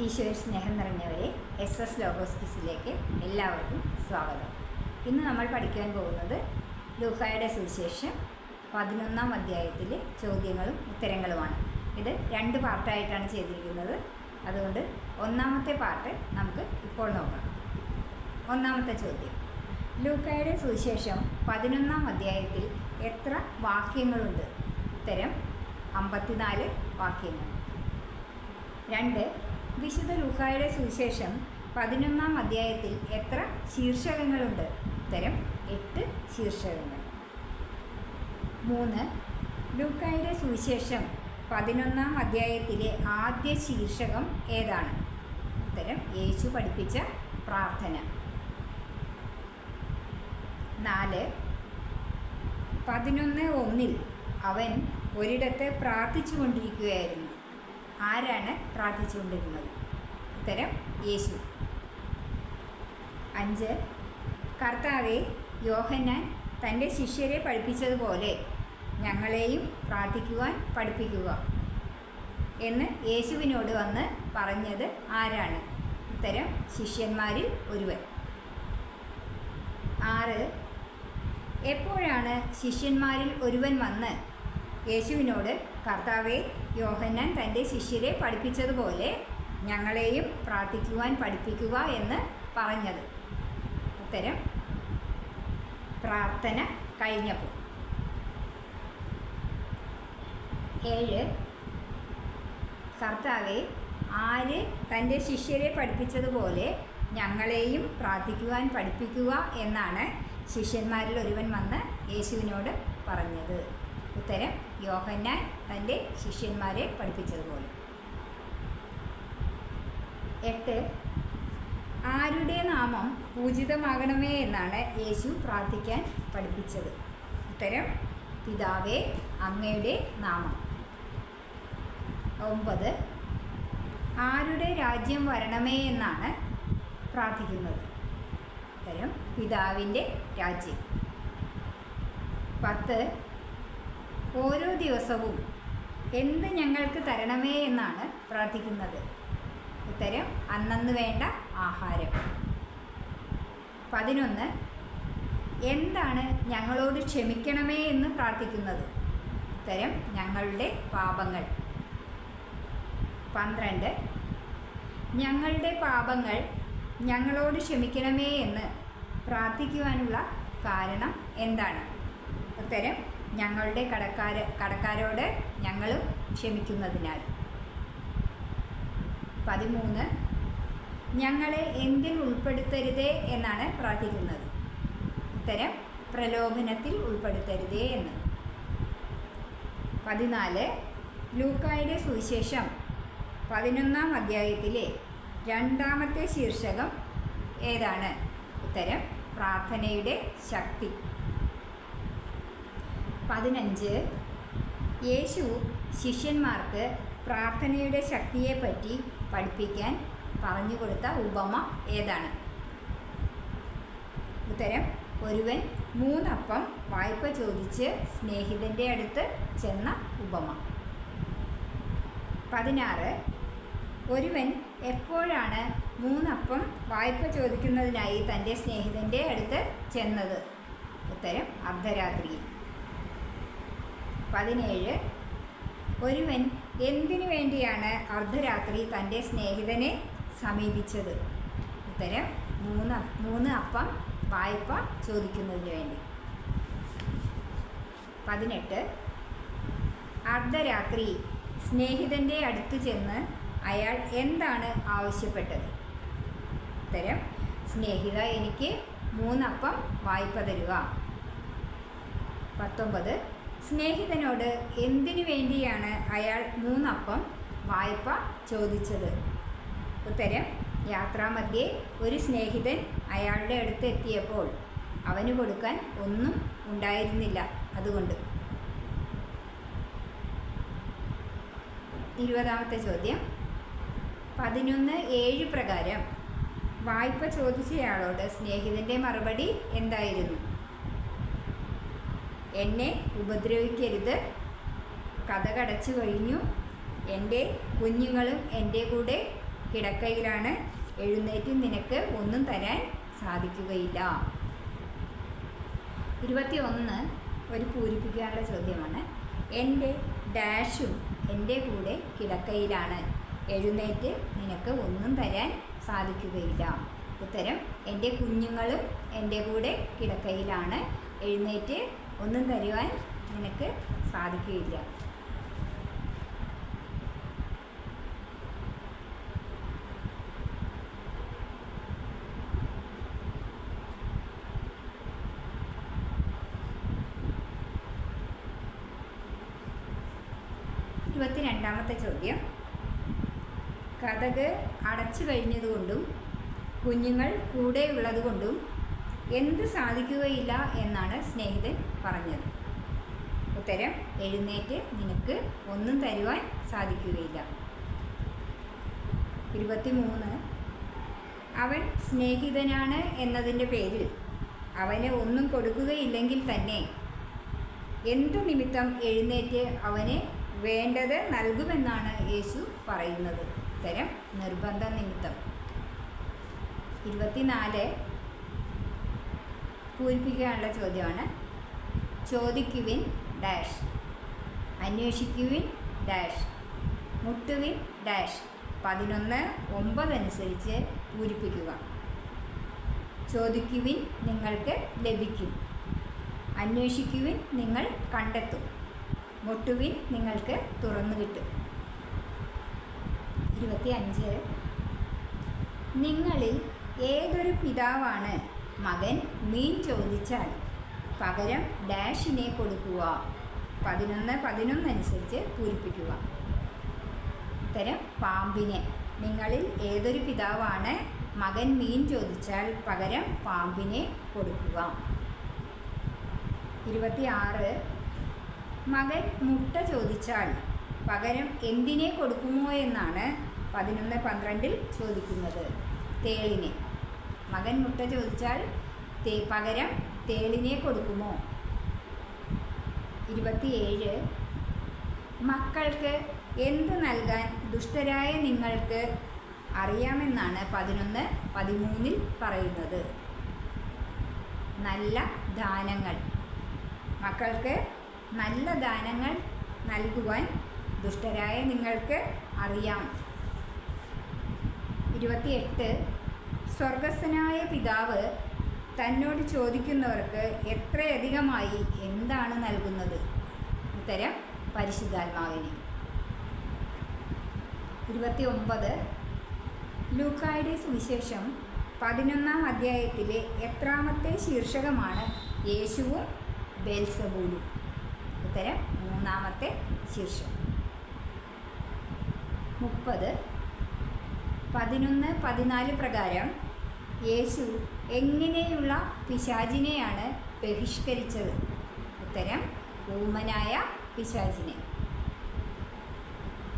ഈശോയിൽ സ്നേഹം നിറഞ്ഞവരെ S S ലോഗോസ്പിസിലേക്ക് എല്ലാവർക്കും സ്വാഗതം. ഇന്ന് നമ്മൾ പഠിക്കാൻ പോകുന്നത് ലൂഹായുടെ സുവിശേഷം പതിനൊന്നാം അധ്യായത്തിലെ ചോദ്യങ്ങളും ഉത്തരങ്ങളുമാണ്. ഇത് രണ്ട് പാർട്ടായിട്ടാണ് ചെയ്തിരിക്കുന്നത്. അതുകൊണ്ട് ഒന്നാമത്തെ പാർട്ട് നമുക്ക് ഇപ്പോൾ നോക്കാം. ഒന്നാമത്തെ ചോദ്യം. ലൂക്കായുടെ സുവിശേഷം പതിനൊന്നാം അധ്യായത്തിൽ എത്ര വാക്യങ്ങളുണ്ട്? ഉത്തരം അമ്പത്തിനാല് വാക്യങ്ങൾ. രണ്ട് വിശുദ്ധ ലൂക്കായുടെ സുവിശേഷം പതിനൊന്നാം അധ്യായത്തിൽ എത്ര ശീർഷകങ്ങളുണ്ട്? ഉത്തരം എട്ട് ശീർഷകങ്ങൾ. മൂന്ന് ലൂക്കായുടെ സുവിശേഷം പതിനൊന്നാം അധ്യായത്തിലെ ആദ്യ ശീർഷകം ഏതാണ്? ഉത്തരം യേശു പഠിപ്പിച്ച പ്രാർത്ഥന. നാല് പതിനൊന്ന് ഒന്നിൽ അവൻ ഒരിടത്ത് പ്രാർത്ഥിച്ചു കൊണ്ടിരിക്കുകയായിരുന്നു ആരാണ് പ്രാർത്ഥിച്ചുകൊണ്ടിരുന്നത് ഉത്തരം യേശു. അഞ്ച് കർത്താവെ യോഹന്നാൻ തന്റെ ശിഷ്യരെ പഠിപ്പിച്ചതുപോലെ ഞങ്ങളെയും പ്രാർത്ഥിക്കുവാൻ പഠിപ്പിക്കുക എന്ന് യേശുവിനോട് വന്ന് പറഞ്ഞത് ആരാണ്? ഉത്തരം ശിഷ്യന്മാരിൽ ഒരുവൻ. ആറ് എപ്പോഴാണ് ശിഷ്യന്മാരിൽ ഒരുവൻ വന്ന് യേശുവിനോട് കർത്താവെ യോഹന്നാൻ തന്റെ ശിഷ്യരെ പഠിപ്പിച്ചതുപോലെ ഞങ്ങളെയും പ്രാർത്ഥിക്കുവാൻ പഠിപ്പിക്കുക എന്ന് പറഞ്ഞത്. ഉത്തരം പ്രാർത്ഥന കഴിഞ്ഞപ്പോൾ. ഏഴ് കർത്താവെ ആര് തന്റെ ശിഷ്യരെ പഠിപ്പിച്ചതുപോലെ ഞങ്ങളെയും പ്രാർത്ഥിക്കുവാൻ പഠിപ്പിക്കുക എന്നാണ് ശിഷ്യന്മാരിൽ ഒരുവൻ വന്ന് യേശുവിനോട് പറഞ്ഞത്. ഉത്തരം യോഹന്നാൻ തന്റെ ശിഷ്യന്മാരെ പഠിപ്പിച്ചതുപോലെ. എട്ട് ആരുടെ നാമം പൂജിതമാകണമേ എന്നാണ് യേശു പ്രാർത്ഥിക്കാൻ പഠിപ്പിച്ചത്. ഉത്തരം പിതാവേ അങ്ങയുടെ നാമം. ഒമ്പത് ആരുടെ രാജ്യം വരണമേ എന്നാണ് പ്രാർത്ഥിക്കുന്നത്. ഉത്തരം പിതാവിന്റെ രാജ്യം. പത്ത് ഓരോ ദിവസവും എന്ത് ഞങ്ങൾക്ക് തരണമേ എന്നാണ് പ്രാർത്ഥിക്കുന്നത്. ഉത്തരം അന്നന്ന് വേണ്ട ആഹാരം. പതിനൊന്ന് എന്താണ് ഞങ്ങളോട് ക്ഷമിക്കണമേ എന്ന് പ്രാർത്ഥിക്കുന്നത്? ഉത്തരം ഞങ്ങളുടെ പാപങ്ങൾ. പന്ത്രണ്ട് ഞങ്ങളുടെ പാപങ്ങൾ ഞങ്ങളോട് ക്ഷമിക്കണമേ എന്ന് പ്രാർത്ഥിക്കുവാനുള്ള കാരണം എന്താണ്? ഉത്തരം ഞങ്ങളുടെ കടക്കാര കടക്കാരോട് ഞങ്ങളും ക്ഷമിക്കുന്നതിനാൽ. പതിമൂന്ന് ഞങ്ങളെ എന്തിൽ ഉൾപ്പെടുത്തരുതേ എന്നാണ് പ്രാർത്ഥിക്കുന്നത്. ഉത്തരം പ്രലോഭനത്തിൽ ഉൾപ്പെടുത്തരുതേ എന്ന്. പതിനാല് ലൂക്കായുടെ സുവിശേഷം പതിനൊന്നാം അധ്യായത്തിലെ രണ്ടാമത്തെ ശീർഷകം ഏതാണ്? ഉത്തരം പ്രാർത്ഥനയുടെ ശക്തി. പതിനഞ്ച്. യേശു ശിഷ്യന്മാർക്ക് പ്രാർത്ഥനയുടെ ശക്തിയെപ്പറ്റി പഠിപ്പിക്കാൻ പറഞ്ഞു കൊടുത്ത ഉപമ ഏതാണ്? ഉത്തരം ഒരുവൻ മൂന്നപ്പം വായ്പ ചോദിച്ച് സ്നേഹിതന്റെ അടുത്ത് ചെന്ന ഉപമ. പതിനാറ് ഒരുവൻ എപ്പോഴാണ് മൂന്നപ്പം വായ്പ ചോദിക്കുന്നതിനായി തന്റെ സ്നേഹിതന്റെ അടുത്ത് ചെന്നത്? ഉത്തരം അർദ്ധരാത്രിയിൽ. പതിനേഴ്. ഒരുവൻ എന്തിനു വേണ്ടിയാണ് അർദ്ധരാത്രി തന്റെ സ്നേഹിതനെ സമീപിച്ചത്? ഉത്തരം മൂന്ന് മൂന്ന് അപ്പം വായ്പ ചോദിക്കുന്നതിന് വേണ്ടി. പതിനെട്ട്. അർദ്ധരാത്രി സ്നേഹിതന്റെ അടുത്ത് ചെന്ന് അയാൾ എന്താണ് ആവശ്യപ്പെട്ടത്? ഉത്തരം സ്നേഹിത എനിക്ക് മൂന്നപ്പം വായ്പ തരുക. പത്തൊമ്പത്. സ്നേഹിതനോട് എന്തിനു വേണ്ടിയാണ് അയാൾ മൂന്നപ്പം വായ്പ ചോദിച്ചത്? ഉത്തരം യാത്രാമധ്യേ ഒരു സ്നേഹിതൻ അയാളുടെ അടുത്ത് എത്തിയപ്പോൾ അവന് കൊടുക്കാൻ ഒന്നും ഉണ്ടായിരുന്നില്ല അതുകൊണ്ട്. ഇരുപതാമത്തെ ചോദ്യം. പതിനൊന്ന് ഏഴ് പ്രകാരം വായ്പ ചോദിച്ചയാളോട് സ്നേഹിതന്റെ മറുപടി എന്തായിരുന്നു? എന്നെ ഉപദ്രവിക്കരുത്. കഥ കടച്ചു കഴിഞ്ഞു. എന്റെ കുഞ്ഞുങ്ങളും എന്റെ കൂടെ കിടക്കയിലാണ്. എഴുന്നേറ്റ് നിനക്ക് ഒന്നും തരാൻ സാധിക്കുകയില്ല. ഇരുപത്തി ഒന്ന് ഒരു പൂരിപ്പിക്കാനുള്ള ചോദ്യമാണ്. എന്റെ ഡാഷും എന്റെ കൂടെ കിടക്കയിലാണ്. എഴുന്നേറ്റ് നിനക്ക് ഒന്നും തരാൻ സാധിക്കുകയില്ല. ഉത്തരം എന്റെ കുഞ്ഞുങ്ങളും എന്റെ കൂടെ കിടക്കയിലാണ്. എഴുന്നേറ്റ് ഒന്നും തരുവാൻ നിനക്ക് സാധിക്കുകയില്ല. ഇരുപത്തിരണ്ടാമത്തെ ചോദ്യം. കഥക് അടച്ചു കഴിഞ്ഞതുകൊണ്ടും കുഞ്ഞുങ്ങൾ കൂടെയുള്ളതുകൊണ്ടും എന്ത് സാധിക്കുകയില്ല എന്നാണ് സ്നേഹിതൻ പറഞ്ഞത്. ഉത്തരം എഴുന്നേറ്റ് നിനക്ക് ഒന്നും തരുവാൻ സാധിക്കുകയില്ല. ഇരുപത്തിമൂന്ന്. അവൻ സ്നേഹിതനാണ് എന്നതിന്റെ പേരിൽ അവന് ഒന്നും കൊടുക്കുകയില്ലെങ്കിൽ തന്നെ എന്തു നിമിത്തം എഴുന്നേറ്റ് അവന് വേണ്ടത് നൽകുമെന്നാണ് യേശു പറയുന്നത്. ഉത്തരം നിർബന്ധ നിമിത്തം. ഇരുപത്തിനാല്. പൂരിപ്പിക്കാനുള്ള ചോദ്യമാണ്. ചോദിക്കുവിൻ ഡാഷ്. അന്വേഷിക്കുവിൻ ഡാഷ്. മുട്ടുവിൻ ഡാഷ്. പതിനൊന്ന് ഒമ്പത് അനുസരിച്ച് പൂരിപ്പിക്കുക. ചോദിക്കുവിൻ നിങ്ങൾക്ക് ലഭിക്കും. അന്വേഷിക്കുവിൻ നിങ്ങൾ കണ്ടെത്തും. മുട്ടുവിൻ നിങ്ങൾക്ക് തുറന്നു കിട്ടും. ഇരുപത്തി അഞ്ച് നിങ്ങളിൽ ഏതൊരു പിതാവാണ് മകൻ മീൻ ചോദിച്ചാൽ പകരം ഡാഷിനെ കൊടുക്കുക. പതിനൊന്ന് പതിനൊന്ന് അനുസരിച്ച് പൂരിപ്പിക്കുക. ഉത്തരം പാമ്പിനെ. നിങ്ങളിൽ ഏതൊരു പിതാവാണ് മകൻ മീൻ ചോദിച്ചാൽ പകരം പാമ്പിനെ കൊടുക്കുക. ഇരുപത്തിയാറ്. മകൻ മുട്ട ചോദിച്ചാൽ പകരം എന്തിനെ കൊടുക്കുമോ എന്നാണ് പതിനൊന്ന് പന്ത്രണ്ടിൽ ചോദിക്കുന്നത്. തേളിനെ. മകൻ മുട്ട ചോദിച്ചാൽ തേ പകരം തേളിനെ കൊടുക്കുമോ? ഇരുപത്തിയേഴ്. മക്കൾക്ക് എന്ത് നൽകാൻ ദുഷ്ടരായ നിങ്ങൾക്ക് അറിയാമെന്നാണ് പതിനൊന്ന് പതിമൂന്നിൽ പറയുന്നത്. നല്ല ദാനങ്ങൾ. മക്കൾക്ക് നല്ല ദാനങ്ങൾ നൽകുവാൻ ദുഷ്ടരായ നിങ്ങൾക്ക് അറിയാം. ഇരുപത്തിയെട്ട്. സ്വർഗസ്ഥനായ പിതാവ് തന്നോട് ചോദിക്കുന്നവർക്ക് എത്രയധികമായി എന്താണ് നൽകുന്നത്? ഉത്തരം പരിശുദ്ധാത്മാവിന്. ഇരുപത്തി ഒമ്പത് ലൂക്കായുടെ സുവിശേഷം പതിനൊന്നാം അധ്യായത്തിലെ എത്രാമത്തെ ശീർഷകമാണ് യേശുവും ബേൽസബൂലും. ഉത്തരം മൂന്നാമത്തെ ശീർഷകം. മുപ്പത്. പതിനൊന്ന് പതിനാല് പ്രകാരം യേശു എങ്ങനെയുള്ള പിശാചിനെയാണ് ബഹിഷ്കരിച്ചത്? ഉത്തരം ഊമനായ പിശാചിനെ.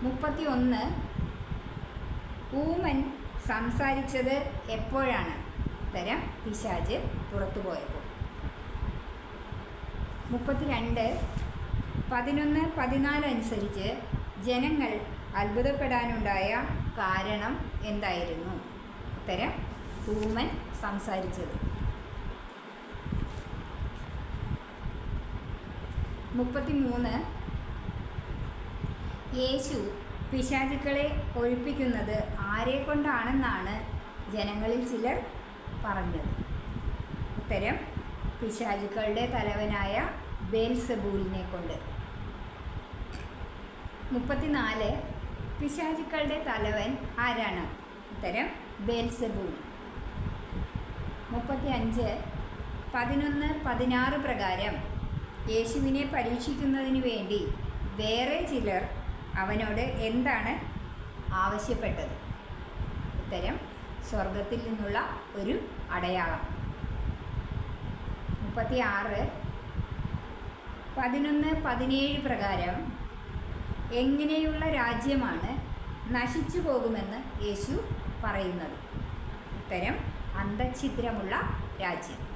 മുപ്പത്തി ഒന്ന് ഊമൻ സംസാരിച്ചത് എപ്പോഴാണ്? ഉത്തരം പിശാജ് പുറത്തു പോയപ്പോൾ. മുപ്പത്തിരണ്ട് പതിനൊന്ന് പതിനാല് അനുസരിച്ച് ജനങ്ങൾ അത്ഭുതപ്പെടാനുണ്ടായ കാരണം എന്തായിരുന്നു? ഉത്തരം ഹൂമൻ സംസാരിച്ചത്. മുപ്പത്തിമൂന്ന്. യേശു പിശാചുക്കളെ ഒഴിപ്പിക്കുന്നത് ആരെ കൊണ്ടാണെന്നാണ് ജനങ്ങളിൽ ചിലർ പറഞ്ഞത്. ഉത്തരം പിശാചുക്കളുടെ തലവനായ ബേൽസബൂലിനെ കൊണ്ട്. മുപ്പത്തിനാല്. പിശാചുക്കളുടെ തലവൻ ആരാണ്? ഉത്തരം ബേൽസബൂൽ മുപ്പത്തി അഞ്ച് പതിനൊന്ന് പതിനാറ് പ്രകാരം യേശുവിനെ പരീക്ഷിക്കുന്നതിന് വേണ്ടി വേറെ ചിലർ അവനോട് എന്താണ് ആവശ്യപ്പെട്ടത്? ഉത്തരം സ്വർഗത്തിൽ നിന്നുള്ള ഒരു അടയാളം. മുപ്പത്തി ആറ് പതിനൊന്ന് പതിനേഴ് പ്രകാരം എങ്ങനെയുള്ള രാജ്യമാണ് നശിച്ചു പോകുമെന്ന് യേശു പറയുന്നത്? ഉത്തരം അന്തഛിദ്രമുള്ള രാജ്യം.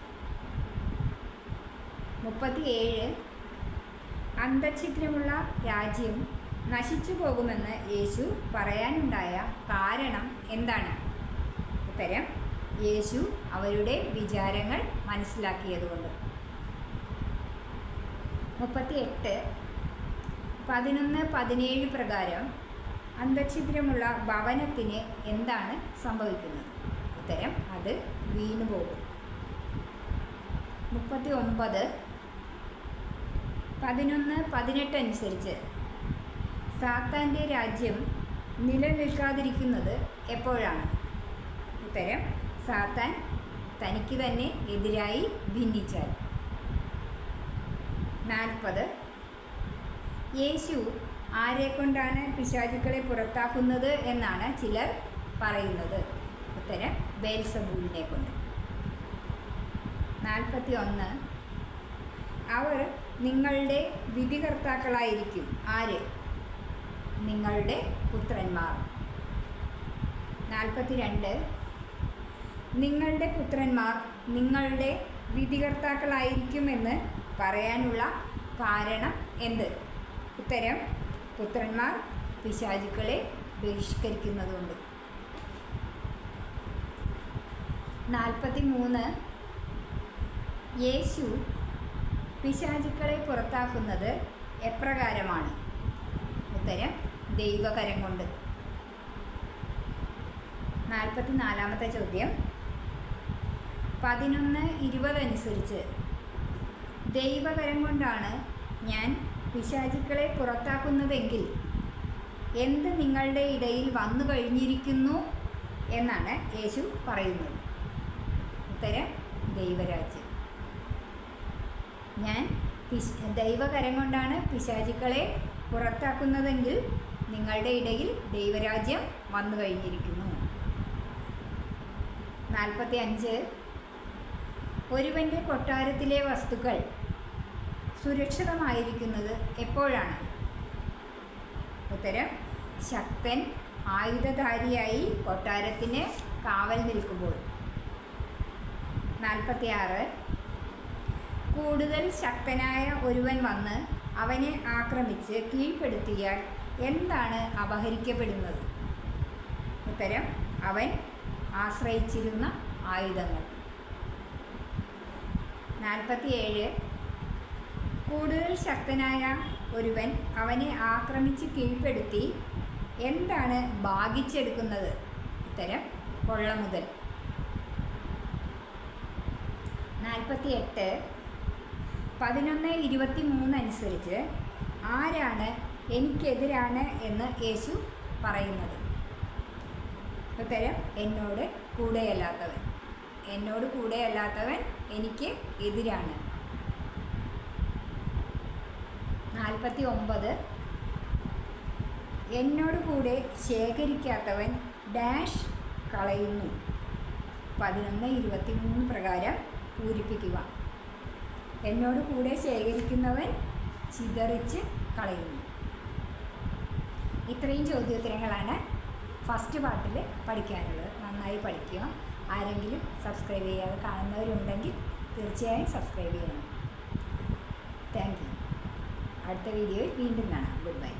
മുപ്പത്തിയേഴ്. അന്തഛിദ്രമുള്ള രാജ്യം നശിച്ചു പോകുമെന്ന് യേശു പറയാനുണ്ടായ കാരണം എന്താണ്? ഉത്തരം യേശു അവരുടെ വിചാരങ്ങൾ മനസ്സിലാക്കിയതുകൊണ്ട്. മുപ്പത്തി എട്ട് പതിനൊന്ന് പതിനേഴ് പ്രകാരം അന്തഛിദ്രമുള്ള ഭവനത്തിന് എന്താണ് സംഭവിക്കുന്നത്? ഉത്തരം അത് വീണു പോകും. മുപ്പത്തി ഒമ്പത് പതിനൊന്ന് പതിനെട്ട് അനുസരിച്ച് സാത്താന്റെ രാജ്യം നിലനിൽക്കാതിരിക്കുന്നത് എപ്പോഴാണ്? ഉത്തരം സാത്താൻ തനിക്ക് തന്നെ എതിരായി ഭിന്നിച്ചാൽ. നാൽപ്പത് യേശു ആരെക്കൊണ്ടാണ് പിശാചുക്കളെ പുറത്താക്കുന്നത് എന്നാണ് ചിലർ പറയുന്നത്. ഉത്തരം ബേൽസബൂലിനെ കൊണ്ട്. നാൽപ്പത്തി ഒന്ന് അവർ നിങ്ങളുടെ വിധികർത്താക്കളായിരിക്കും. ആര്? നിങ്ങളുടെ പുത്രന്മാർ. നാൽപ്പത്തി രണ്ട് നിങ്ങളുടെ പുത്രന്മാർ നിങ്ങളുടെ വിധികർത്താക്കളായിരിക്കുമെന്ന് പറയാനുള്ള കാരണം എന്ത്? ഉത്തരം പുത്രന്മാർ പിശാചുക്കളെ ബഹിഷ്കരിക്കുന്നതുകൊണ്ട്. നാൽപ്പത്തി മൂന്ന് യേശു പിശാചുക്കളെ പുറത്താക്കുന്നത് എപ്രകാരമാണ്? ഉത്തരം ദൈവകരം കൊണ്ട്. നാൽപ്പത്തി നാലാമത്തെ ചോദ്യം. പതിനൊന്ന് ഇരുപതനുസരിച്ച് ദൈവകരം കൊണ്ടാണ് ഞാൻ പിശാചുക്കളെ പുറത്താക്കുന്നതെങ്കിൽ എന്ത് നിങ്ങളുടെ ഇടയിൽ വന്നു കഴിഞ്ഞിരിക്കുന്നു എന്നാണ് യേശു പറയുന്നത്. ഉത്തരം ദൈവരാജ്യം. ഞാൻ പിശ് ദൈവകരം കൊണ്ടാണ് പിശാചുക്കളെ പുറത്താക്കുന്നതെങ്കിൽ നിങ്ങളുടെ ഇടയിൽ ദൈവരാജ്യം വന്നു കഴിഞ്ഞിരിക്കുന്നു. നാൽപ്പത്തി അഞ്ച് ഒരുവന്റെ കൊട്ടാരത്തിലെ വസ്തുക്കൾ സുരക്ഷിതമായിരിക്കുന്നത് എപ്പോഴാണ്? ഉത്തരം ശക്തൻ ആയുധധാരിയായി കൊട്ടാരത്തിന് കാവൽ നിൽക്കുമ്പോൾ. നാൽപ്പത്തിയാറ്. കൂടുതൽ ശക്തനായ ഒരുവൻ വന്ന് അവനെ ആക്രമിച്ച് കീഴ്പ്പെടുത്തിയാൽ എന്താണ് അപഹരിക്കപ്പെടുന്നത്? ഉത്തരം അവൻ ആശ്രയിച്ചിരുന്ന ആയുധങ്ങൾ. നാൽപ്പത്തിയേഴ്. കൂടുതൽ ശക്തനായ ഒരുവൻ അവനെ ആക്രമിച്ച് കീഴ്പ്പെടുത്തി എന്താണ് ഭാഗിച്ചെടുക്കുന്നത്? ഉത്തരം കൊള്ള മുതൽ. നാൽപ്പത്തി എട്ട് പതിനൊന്ന് ഇരുപത്തി മൂന്ന് അനുസരിച്ച് ആരാണ് എനിക്കെതിരാണ് എന്ന് യേശു പറയുന്നത്? ഉത്തരം എന്നോട് കൂടെയല്ലാത്തവൻ. എന്നോട് കൂടെയല്ലാത്തവൻ എനിക്ക് എതിരാണ്. നാൽപ്പത്തി ഒമ്പത് എന്നോട് കൂടെ ശേഖരിക്കാത്തവൻ ഡാഷ് കളയുന്നു. പതിനൊന്ന് ഇരുപത്തി മൂന്ന് പ്രകാരം പൂരിപ്പിക്കുക. എന്നോട് കൂടെ ശേഖരിക്കുന്നവൻ ചിതറിച്ച് കളയുന്നു. ഇത്രയും ചോദ്യോത്തരങ്ങളാണ് ഫസ്റ്റ് പാർട്ടിൽ പഠിക്കാനുള്ളത്. നന്നായി പഠിക്കുക. ആരെങ്കിലും സബ്സ്ക്രൈബ് ചെയ്യാതെ കാണുന്നവരുണ്ടെങ്കിൽ തീർച്ചയായും സബ്സ്ക്രൈബ് ചെയ്യണം. Thank you. அடுத்த வீடியோவில் மீண்டும் காணாம் குட் பை